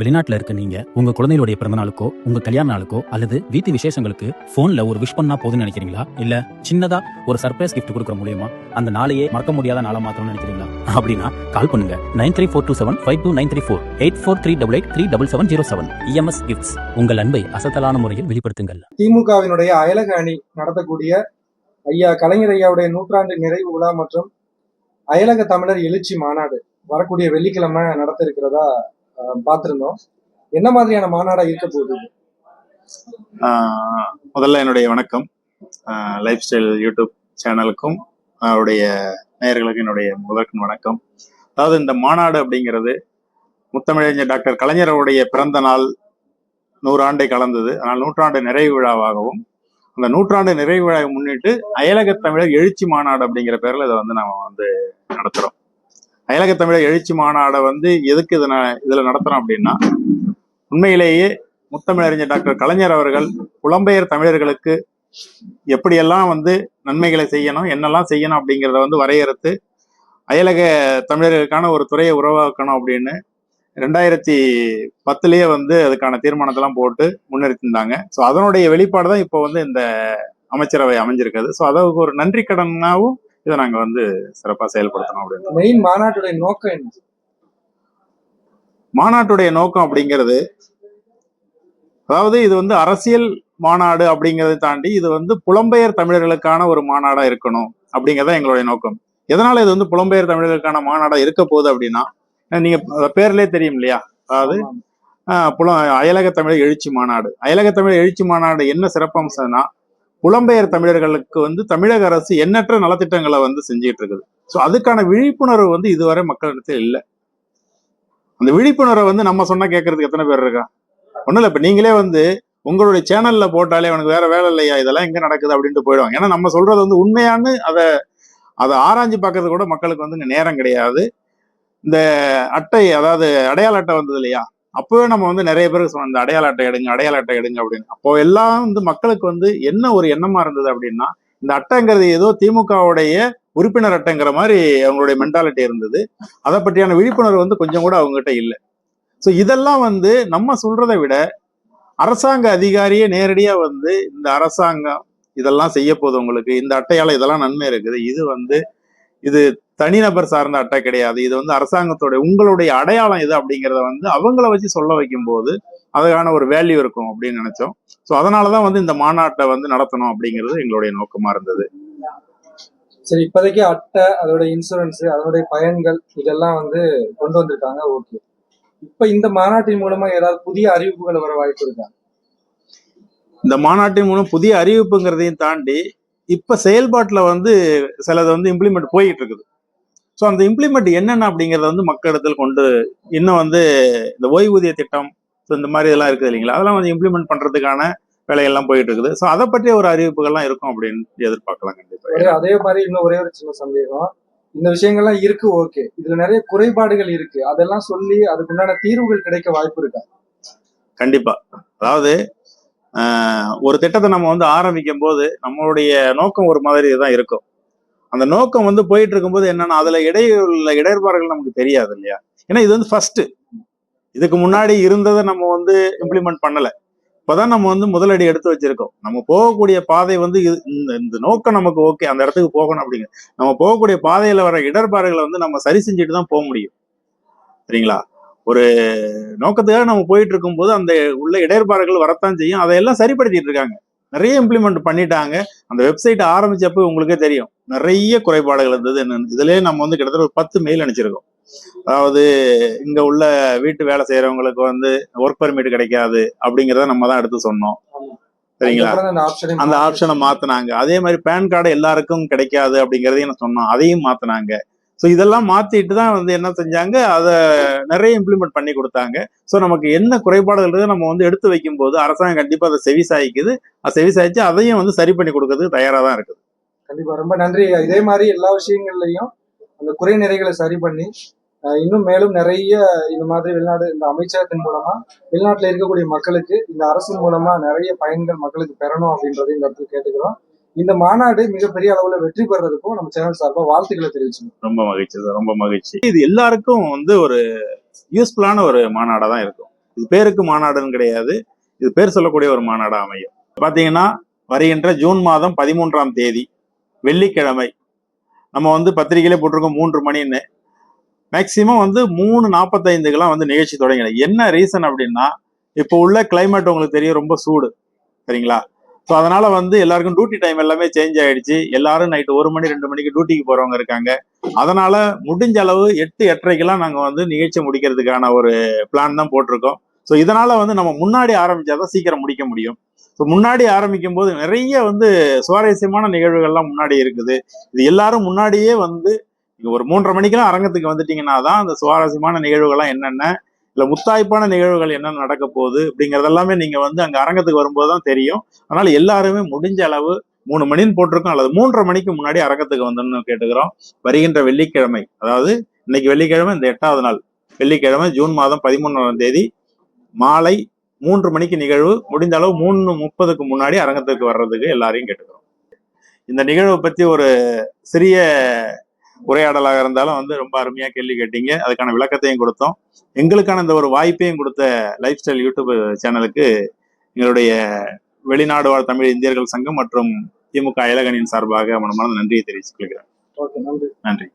வெளிநாட்டுல இருக்க நீங்க உங்க குழந்தைகளுடைய பிறந்த நாளுக்கோ உங்க கல்யாண நாளுக்கோ அல்லது வீட்டு விசேஷங்களுக்கு போன்ல ஒரு விஷ் பண்ணா போதும்னு நினைக்கிறீங்களா? இல்ல சின்னதா ஒரு சர்ப்ரைஸ் கிஃப்ட் கொடுக்குற மூலியமா அந்த நாளையே மறக்க முடியாத நாளா மாத்தணும்னு நினைக்கிறீங்களா? அப்படின்னா கால் பண்ணுங்க. Nine three four two seven five two nine three four eight four three double eight three double seven zero seven EMS gifts உங்கள் அன்பை அசத்தலான முறையில் வெளிப்படுத்துங்கள். திமுகவினுடைய அயலக அணி நடத்தக்கூடிய ஐயா கலைஞர் ஐயாவுடைய நூற்றாண்டு நிறைவு விழா மற்றும் அயலக தமிழர் எழுச்சி மாநாடு வரக்கூடிய வெள்ளிக்கிழமை நடத்த இருக்கிறதா பார்த்திருந்தோம். என்ன மாதிரியான மாநாடா இருக்க போகுது? முதல்ல என்னுடைய வணக்கம். லைஃப் ஸ்டைல் யூடியூப் சேனலுக்கும் அவருடைய நேயர்களுக்கும் என்னுடைய முதற்கன் வணக்கம். அதாவது இந்த மாநாடு அப்படிங்கிறது முத்தமிழறிஞர் டாக்டர் கலைஞருடைய பிறந்த நாள் நூறாண்டை கலந்தது. ஆனால் நூற்றாண்டு நிறைவு விழாவாகவும் அந்த நூற்றாண்டு நிறைவு விழாவை முன்னிட்டு அயலக தமிழர் எழுச்சி மாநாடு அப்படிங்கிற பேரில் இதை வந்து நம்ம வந்து நடத்துகிறோம் அயலக தமிழர் எழுச்சி மாநாடை வந்து எதுக்கு இதை ந- இதுல நடத்துறோம் அப்படின்னா உண்மையிலேயே முத்தமிழறிஞர் டாக்டர் கலைஞர் அவர்கள் புலம்பெயர் தமிழர்களுக்கு எப்படியெல்லாம் வந்து நன்மைகளை செய்யணும் என்னெல்லாம் செய்யணும் அப்படிங்கிறத வந்து வரையறுத்து அயலக தமிழர்களுக்கான ஒரு துறையை உருவாக்கணும் அப்படின்னு ரெண்டாயிரத்தி பத்துலேயே வந்து அதுக்கான தீர்மானத்தெல்லாம் போட்டு முன்னெடுத்திருந்தாங்க ஸோ அதனுடைய வெளிப்பாடு தான் இப்போ வந்து இந்த அமைச்சரவை அமைஞ்சிருக்குது. ஸோ அதற்கு ஒரு நன்றி கடனாகவும் இதை நாங்கள் வந்து சிறப்பாக செயல்படுத்தணும் அப்படின்னு மெயின் மாநாட்டுடைய நோக்கம் என்ன? மாநாட்டுடைய நோக்கம் அப்படிங்கிறது அதாவது இது வந்து அரசியல் மாநாடு அப்படிங்கறதை தாண்டி இது வந்து புலம்பெயர் தமிழர்களுக்கான ஒரு மாநாடா இருக்கணும் அப்படிங்கறத எங்களுடைய நோக்கம். எதனால இது வந்து புலம்பெயர் தமிழர்களுக்கான மாநாடா இருக்க போகுது அப்படின்னா நீங்க பேர்லயே தெரியும் இல்லையா? அதாவது அஹ், புல அயலக தமிழர் எழுச்சி மாநாடு. அயலக தமிழர் எழுச்சி மாநாடு என்ன சிறப்பம்சம்னா புலம்பெயர் தமிழர்களுக்கு வந்து தமிழக அரசு எண்ணற்ற நலத்திட்டங்களை வந்து செஞ்சுட்டு இருக்குது ஸோ அதுக்கான விழிப்புணர்வு வந்து இதுவரை மக்களிடத்தில் இல்லை. அந்த விழிப்புணர்வை வந்து நம்ம சொன்னா கேட்கறதுக்கு எத்தனை பேர் இருக்கா? ஒன்றும் இல்லை. இப்போ நீங்களே வந்து உங்களுடைய சேனல்ல போட்டாலே அவனுக்கு வேற வேலை இல்லையா? இதெல்லாம் எங்க நடக்குது அப்படின்ட்டு போயிடுவாங்க. ஏன்னா நம்ம சொல்றது வந்து உண்மையான்னு அதை அதை ஆராய்ஞ்சு பார்க்கறது கூட மக்களுக்கு வந்து நேரம் கிடையாது. இந்த அட்டை அதாவது அடையாள அட்டை வந்தது இல்லையா? அப்பவே நம்ம வந்து நிறைய பேருக்கு சொன்னோம் இந்த அடையாள அட்டை எடுங்க அடையாள அட்டை எடுங்க அப்படின்னு. அப்போ எல்லாம் வந்து மக்களுக்கு வந்து என்ன ஒரு எண்ணமா இருந்தது அப்படின்னா இந்த அட்டைங்கிறது ஏதோ திமுகவுடைய உறுப்பினர் அட்டைங்கிற மாதிரி அவங்களுடைய மென்டாலிட்டி இருந்தது. அதை பற்றியான விழிப்புணர்வு வந்து கொஞ்சம் கூட அவங்ககிட்ட இல்லை. ஸோ இதெல்லாம் வந்து நம்ம சொல்றதை விட அரசாங்க அதிகாரியே நேரடியாக வந்து இந்த அரசாங்கம் இதெல்லாம் செய்ய போகுது உங்களுக்கு இந்த அட்டையால இதெல்லாம் நன்மை இருக்குது இது வந்து இது தனிநபர் சார்ந்த அட்டை கிடையாது. இது வந்து அரசாங்கத்தோட உங்களுடைய அடையாளம் இது அப்படிங்கிறத வந்து அவங்கள வச்சு சொல்ல வைக்கும் போது அதுக்கான ஒரு வேல்யூ இருக்கும் அப்படின்னு நினைச்சோம். ஸோ அதனாலதான் வந்து இந்த மாநாட்டை வந்து நடத்தணும் அப்படிங்கிறது எங்களுடைய நோக்கமா இருந்தது. சரி இப்போதைக்கு அட்டை அதோட இன்சூரன்ஸ் அதனுடைய பயன்கள் இதெல்லாம் வந்து கொண்டு வந்திருக்காங்க ஓகே. இப்ப இந்த மாநாட்டின் மூலமா ஏதாவது புதிய அறிவிப்புகள் வர வாய்ப்பு இருக்கா? இந்த மாநாட்டின் மூலம் புதிய அறிவிப்புங்கிறதையும் தாண்டி இப்ப செயல்பாட்டுல வந்து சிலது வந்து இம்ப்ளிமெண்ட் போயிட்டு இருக்குது ஸோ அந்த இம்ப்ளிமெண்ட் என்னென்ன அப்படிங்கறத வந்து மக்களிடத்தில் கொண்டு இன்னும் வந்து இந்த ஓய்வூதிய திட்டம் ஸோ இந்த மாதிரி இதெல்லாம் இருக்குது இல்லைங்களா? அதெல்லாம் வந்து இம்ப்ளிமெண்ட் பண்றதுக்கான வேலையெல்லாம் போயிட்டு இருக்குது ஸோ அதை பற்றிய ஒரு அறிவிப்புகள்லாம் இருக்கும் அப்படின்னு எதிர்பார்க்கலாம் கண்டிப்பா. ஒரே அதே மாதிரி இன்னும் ஒரே ஒரு சின்ன சந்தேகம். இந்த விஷயங்கள்லாம் இருக்கு ஓகே. இதுல நிறைய குறைபாடுகள் இருக்கு. அதெல்லாம் சொல்லி அதுக்குண்டான தீர்வுகள் கிடைக்க வாய்ப்பு இருக்கா? கண்டிப்பா. அதாவது ஒரு திட்டத்தை நம்ம வந்து ஆரம்பிக்கும் போது நம்மளுடைய நோக்கம் ஒரு மாதிரி தான் இருக்கும். அந்த நோக்கம் வந்து போயிட்டு இருக்கும்போது என்னன்னா அதுல இடையுள்ள இடர்பாடுகள் நமக்கு தெரியாது இல்லையா? ஏன்னா இது வந்து ஃபர்ஸ்ட் இதுக்கு முன்னாடி இருந்ததை நம்ம வந்து இம்ப்ளிமெண்ட் பண்ணல. இப்போதான் நம்ம வந்து முதலடி எடுத்து வச்சிருக்கோம். நம்ம போகக்கூடிய பாதை வந்து இது- இந்த இந்த நோக்கம் நமக்கு ஓகே அந்த இடத்துக்கு போகணும் அப்படிங்க நம்ம போகக்கூடிய பாதையில வர இடர்பாடுகளை வந்து நம்ம சரி செஞ்சுட்டு தான் போக முடியும். சரிங்களா? ஒரு நோக்கத்துக்காக நம்ம போயிட்டு இருக்கும்போது அந்த உள்ள இடர்பாடுகள் வரத்தான் செய்யும். அதையெல்லாம் சரிப்படுத்திட்டு இருக்காங்க. நிறைய இம்ப்ளிமெண்ட் பண்ணிட்டாங்க. அந்த வெப்சைட் ஆரம்பிச்சப்போ உங்களுக்கே தெரியும். நிறைய குறைபாடுகள் இருந்தது. என்னன்னு இதுலயே நம்ம வந்து கிட்டத்தட்ட ஒரு பத்து மெயில் அனுப்பிச்சிருக்கோம். அதாவது இங்க உள்ள வீட்டு வேலை செய்யறவங்களுக்கு வந்து ஒர்க் பெர்மிட் கிடைக்காது அப்படிங்கறத நம்ம தான் எடுத்து சொன்னோம். சரிங்களா? அந்த ஆப்ஷனை மாத்துனாங்க. அதே மாதிரி பேன் கார்டு எல்லாருக்கும் கிடைக்காது அப்படிங்கறதையும் சொன்னோம். அதையும் மாத்துனாங்க. ஸோ இதெல்லாம் மாற்றிட்டு தான் வந்து என்ன செஞ்சாங்க? அதை நிறைய இம்ப்ளிமெண்ட் பண்ணி கொடுத்தாங்க. ஸோ நமக்கு என்ன குறைபாடுகள் இருக்குது நம்ம வந்து எடுத்து வைக்கும்போது அரசாங்கம் கண்டிப்பாக அதை செவி சாய்க்குது. அது செவி சாய்ச்சி அதையும் வந்து சரி பண்ணி கொடுக்கறதுக்கு தயாராக தான் இருக்குது. கண்டிப்பாக ரொம்ப நன்றி. இதே மாதிரி எல்லா விஷயங்கள்லையும் அந்த குறை நிறைகளை சரி பண்ணி இன்னும் மேலும் நிறைய இந்த மாதிரி வெளிநாடு இந்த அமைச்சகத்தின் மூலமா வெளிநாட்டில் இருக்கக்கூடிய மக்களுக்கு இந்த அரசின் மூலமா நிறைய பயன்கள் மக்களுக்கு பெறணும் அப்படின்றத இந்த இடத்துல கேட்டுக்கிறோம். இந்த மாநாடு மிகப்பெரிய அளவுல வெற்றி பெறதுக்கும் நம்ம சேனல் சார்பா வாழ்த்துக்களை தெரிவிச்சுக்கணும். ரொம்ப மகிழ்ச்சி சார். ரொம்ப மகிழ்ச்சி. இது எல்லாருக்கும் வந்து ஒரு யூஸ்ஃபுல்லான ஒரு மாநாடாக தான் இருக்கும். இது பேருக்கு மாநாடுன்னு கிடையாது. இது பேர் சொல்லக்கூடிய ஒரு மாநாடா அமையும். பாத்தீங்கன்னா வருகின்ற ஜூன் மாதம் பதிமூன்றாம் தேதி வெள்ளிக்கிழமை நம்ம வந்து பத்திரிகையிலே போட்டிருக்கோம் மூன்று மணின்னு. மேக்சிமம் வந்து மூணு நாற்பத்தைந்துக்கெல்லாம் வந்து நிகழ்ச்சி தொடங்கிடும் என்ன ரீசன் அப்படின்னா இப்போ உள்ள கிளைமேட் உங்களுக்கு தெரியும் ரொம்ப சூடு. சரிங்களா? ஸோ அதனால வந்து எல்லாருக்கும் டியூட்டி டைம் எல்லாமே சேஞ்ச் ஆயிடுச்சு. எல்லாரும் நைட்டு ஒரு மணி ரெண்டு மணிக்கு டியூட்டிக்கு போறவங்க இருக்காங்க. அதனால முடிஞ்ச அளவு எட்டு எட்டரைக்கெல்லாம் நாங்கள் வந்து நிகழ்ச்சி முடிக்கிறதுக்கான ஒரு பிளான் தான் போட்டிருக்கோம். ஸோ இதனால வந்து நம்ம முன்னாடி ஆரம்பிச்சாதான் சீக்கிரம் முடிக்க முடியும். ஸோ முன்னாடி ஆரம்பிக்கும் போது நிறைய வந்து சுவாரஸ்யமான நிகழ்வுகள்லாம் முன்னாடி இருக்குது. இது எல்லாரும் முன்னாடியே வந்து ஒரு மூன்றரை மணிக்கெல்லாம் அரங்கத்துக்கு வந்துட்டீங்கன்னா தான் அந்த சுவாரஸ்யமான நிகழ்வுகள்லாம் என்னென்ன இல்ல முத்தாய்ப்பான நிகழ்வுகள் என்ன நடக்க போகுது அப்படிங்கறது எல்லாமே நீங்க வந்து அங்க அரங்கத்துக்கு வரும்போது தான் தெரியும். அதனால எல்லாருமே முடிஞ்ச அளவு மூணு மணின்னு போட்டிருக்கோம். அல்லது மூன்றரை மணிக்கு முன்னாடி அரங்கத்துக்கு வந்துன்னு கேட்டுக்கிறோம். வருகின்ற வெள்ளிக்கிழமை அதாவது இன்னைக்கு வெள்ளிக்கிழமை இந்த எட்டாவது நாள் வெள்ளிக்கிழமை ஜூன் மாதம் பதிமூணாம் தேதி மாலை மூன்று மணிக்கு நிகழ்வு. முடிந்த அளவு மூணு முப்பதுக்கு முன்னாடி அரங்கத்துக்கு வர்றதுக்கு எல்லாரையும் கேட்டுக்கிறோம். இந்த நிகழ்வை பத்தி ஒரு சிறிய உரையாடலாக இருந்தாலும் வந்து ரொம்ப அருமையா கேள்வி கேட்டீங்க. அதுக்கான விளக்கத்தையும் கொடுத்தோம். எங்களுக்கான இந்த ஒரு வாய்ப்பையும் கொடுத்த லைஃப் ஸ்டைல் யூடியூப் சேனலுக்கு எங்களுடைய வெளிநாடு வாழ் தமிழ் இந்தியர்கள் சங்கம் மற்றும் திமுக இலகனின் சார்பாக மனமார்ந்த நன்றியை தெரிவித்துக் கொள்கிறேன். ஓகே நன்றி. நன்றி.